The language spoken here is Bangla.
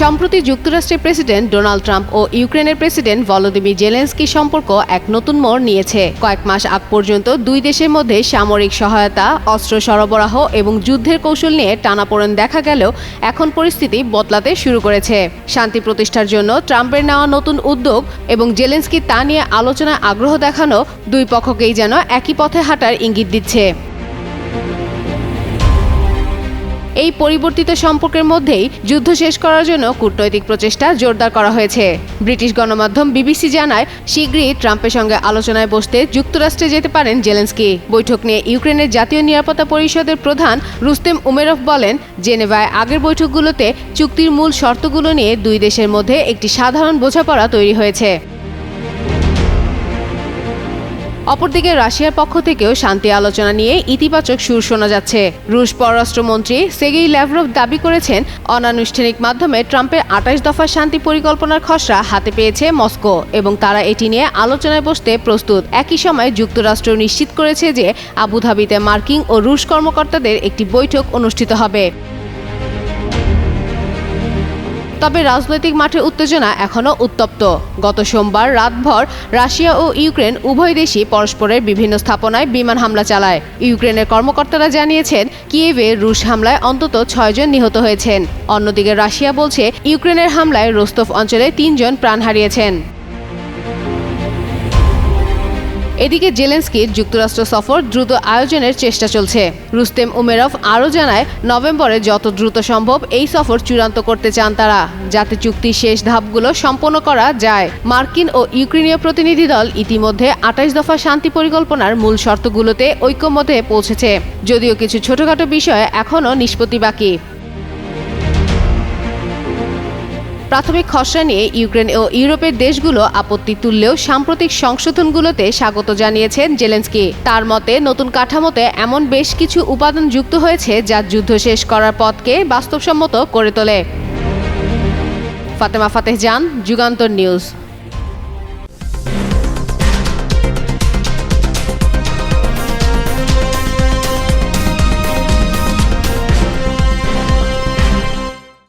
সম্প্রতি যুক্তরাষ্ট্রের প্রেসিডেন্ট ডোনাল্ড ট্রাম্প ও ইউক্রেনের প্রেসিডেন্ট ভলোদিমির জেলেন্সকি সম্পর্ক এক নতুন মোড় নিয়েছে। কয়েক মাস আগ পর্যন্ত দুই দেশের মধ্যে সামরিক সহায়তা, অস্ত্র সরবরাহ এবং যুদ্ধের কৌশল নিয়ে টানাপোড়েন দেখা গেলেও এখন পরিস্থিতি বদলাতে শুরু করেছে। শান্তি প্রতিষ্ঠার জন্য ট্রাম্পের নেওয়া নতুন উদ্যোগ এবং জেলেন্সকি তা নিয়ে আলোচনায় আগ্রহ দেখানো দুই পক্ষকেই যেন একই পথে হাঁটার ইঙ্গিত দিচ্ছে। এই পরিবর্তিত সম্পর্কের মধ্যেই যুদ্ধ শেষ করার জন্য কূটনৈতিক প্রচেষ্টা জোরদার করা হয়েছে। ব্রিটিশ গণমাধ্যম বিবিসি জানায়, শীঘ্রই ট্রাম্পের সঙ্গে আলোচনায় বসতে যুক্তরাষ্ট্রে যেতে পারেন জেলেন্সকি। বৈঠক নিয়ে ইউক্রেনের জাতীয় নিরাপত্তা পরিষদের প্রধান রুস্তেম উমেরফ বলেন, জেনেভায় আগের বৈঠকগুলোতে চুক্তির মূল শর্তগুলো নিয়ে দুই দেশের মধ্যে একটি সাধারণ বোঝাপড়া তৈরি হয়েছে। অপরদিকে রাশিয়ার পক্ষ থেকেও শান্তি আলোচনা নিয়ে ইতিবাচক সুর শোনা যাচ্ছে। রুশ পররাষ্ট্রমন্ত্রী সেগেই ল্যাভরভ দাবি করেছেন, অনানুষ্ঠানিক মাধ্যমে ট্রাম্পের আঠাশ দফা শান্তি পরিকল্পনার খসড়া হাতে পেয়েছে মস্কো এবং তারা এটি নিয়ে আলোচনায় বসতে প্রস্তুত। একই সময় যুক্তরাষ্ট্র নিশ্চিত করেছে যে আবুধাবিতে মার্কিন ও রুশ কর্মকর্তাদের একটি বৈঠক অনুষ্ঠিত হবে। তবে রাজনৈতিক মাঠে উত্তেজনা এখনও উত্তপ্ত। গত সোমবার রাতভর রাশিয়া ও ইউক্রেন উভয় দেশই পরস্পরের বিভিন্ন স্থাপনায় বিমান হামলা চালায়। ইউক্রেনের কর্মকর্তারা জানিয়েছেন, কিয়েভে রুশ হামলায় অন্তত ছয়জন নিহত হয়েছেন। অন্যদিকে রাশিয়া বলছে, ইউক্রেনের হামলায় রোস্তফ অঞ্চলে তিনজন প্রাণ হারিয়েছেন। এদিকে জেলেন্সকির যুক্তরাষ্ট্র সফর দ্রুত আয়োজনের চেষ্টা চলছে। রুস্তেম উমেরভ আরও জানায়, নভেম্বরে যত দ্রুত সম্ভব এই সফর চূড়ান্ত করতে চান তারা, যাতে চুক্তির শেষ ধাপগুলো সম্পন্ন করা যায়। মার্কিন ও ইউক্রেনীয় প্রতিনিধি দল ইতিমধ্যে আঠাইশ দফা শান্তি পরিকল্পনার মূল শর্তগুলোতে ঐক্যমতে পৌঁছেছে। যদিও কিছু ছোটখাটো বিষয়ে এখনও নিষ্পত্তি বাকি। প্রাথমিক খসড়া নিয়ে ইউক্রেন ও ইউরোপের দেশগুলো আপত্তি তুললেও সাম্প্রতিক সংশোধনগুলোতে স্বাগত জানিয়েছেন জেলেন্সকি। তার মতে, নতুন কাঠামোতে এমন বেশ কিছু উপাদান যুক্ত হয়েছে যা যুদ্ধ শেষ করার পথকে বাস্তবসম্মত করে তোলে। ফাতেমা ফাতেহ জান, যুগান্তর নিউজ।